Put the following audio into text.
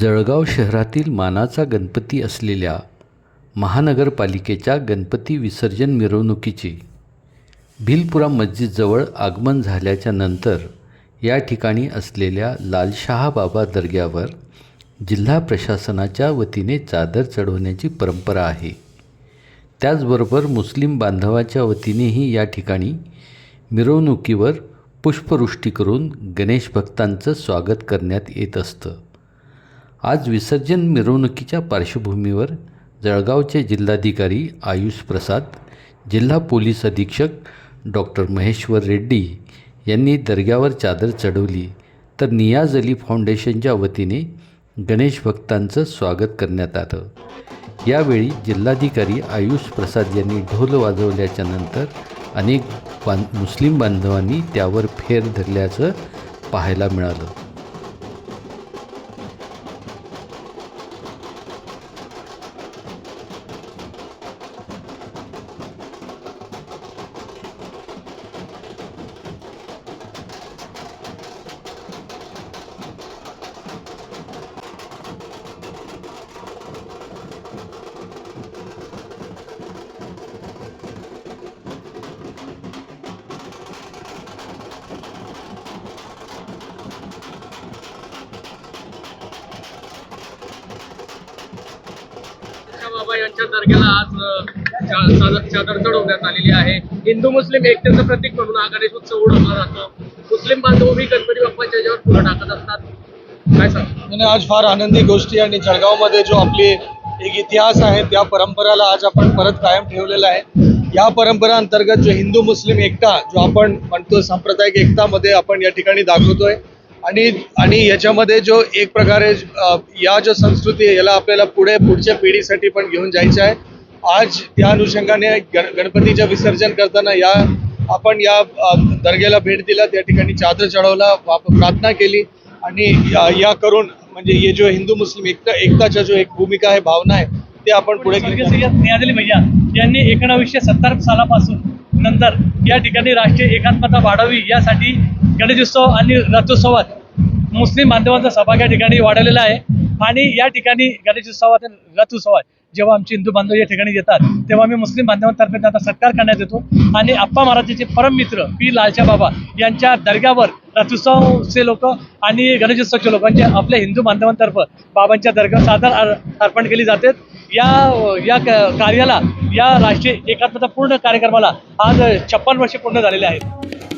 जळगाव शहरातील मानाचा गणपती असलेल्या महानगरपालिकेच्या गणपती विसर्जन मिरवणुकीचे भिलपुरा मस्जिदजवळ आगमन झाल्याच्यानंतर या ठिकाणी असलेल्या लालशहा बाबा दर्ग्यावर जिल्हा प्रशासनाच्या वतीने चादर चढवण्याची परंपरा आहे. त्याचबरोबर मुस्लिम बांधवाच्या वतीनेही या ठिकाणी मिरवणुकीवर पुष्पवृष्टी करून गणेश भक्तांचं स्वागत करण्यात येत असतं. आज विसर्जन मिरवणुकीच्या पार्श्वभूमीवर जळगावचे जिल्हाधिकारी आयुष प्रसाद जिल्हा पोलीस अधीक्षक डॉक्टर महेश्वर रेड्डी यांनी दर्ग्यावर चादर चढवली. तर नियाज अली फाउंडेशनच्या वतीने गणेश भक्तांचं स्वागत करण्यात आलं. यावेळी जिल्हाधिकारी आयुष प्रसाद यांनी ढोल वाजवल्याच्या नंतर अनेक बां मुस्लिम बांधवांनी त्यावर फेर धरल्याचं पाहायला मिळालं. बाबा यांच्या दर्ग्याला आज चादर चढवण्यात आलेली आहे. हिंदू मुस्लिम एकतेचं प्रतीक म्हणून हा गणेश उत्सव ओळखला जातो मुस्लिम बांधवही गणपती बाप्पाच्या याच्यावर फुलं टाकत असतात. काय सांग? आज फार आनंदी गोष्टी आणि जळगावमध्ये जो आपली एक इतिहास आहे त्या परंपराला आज आपण परत कायम ठेवलेला आहे. या परंपरा अंतर्गत जो हिंदू मुस्लिम एकता जो आपण म्हणतो सांप्रदायिक एकतामध्ये आपण या ठिकाणी दाखवतोय आणि आणि याच्यामध्ये जो एक प्रकारे या जो संस्कृती आहे याला आपल्याला पुढे पुढच्या पिढीसाठी पण घेऊन जायचं आहे. आज त्या अनुषंगाने गण गणपतीचं विसर्जन करताना या आपण या दर्ग्याला भेट दिला त्या ठिकाणी चादर चढवला प्रार्थना केली आणि या या करून म्हणजे हे जो हिंदू मुस्लिम एकता एकताच्या जो एक भूमिका आहे भावना आहे ते आपण पुढे नियाजली भैया यांनी एकोणावीसशे सत्तर सालापासून नंतर या ठिकाणी राष्ट्रीय एकात्मता वाढावी यासाठी गणेशोत्सव आणि रथोत्सवात मुस्लिम बांधवांचा सहभाग या ठिकाणी वाढवलेला आहे. आणि या ठिकाणी गणेशोत्सवात रथोत्सवात जेव्हा आमचे हिंदू बांधव या ठिकाणी येतात तेव्हा आम्ही मुस्लिम बांधवांतर्फे त्यांचा सत्कार करण्यात येतो. आणि आप्पा महाराजांचे परम मित्र पी लालच्या बाबा यांच्या दर्ग्यावर रथोत्सवचे लोक आणि गणेशोत्सवचे लोक म्हणजे आपल्या हिंदू बांधवांतर्फे बाबांच्या दर्ग्यावर सादर अर्पण केली जाते. या या कार्याला या राष्ट्रीय एकात्मता पूर्ण कार्यक्रमाला आज छप्पन वर्षे पूर्ण झालेले आहेत.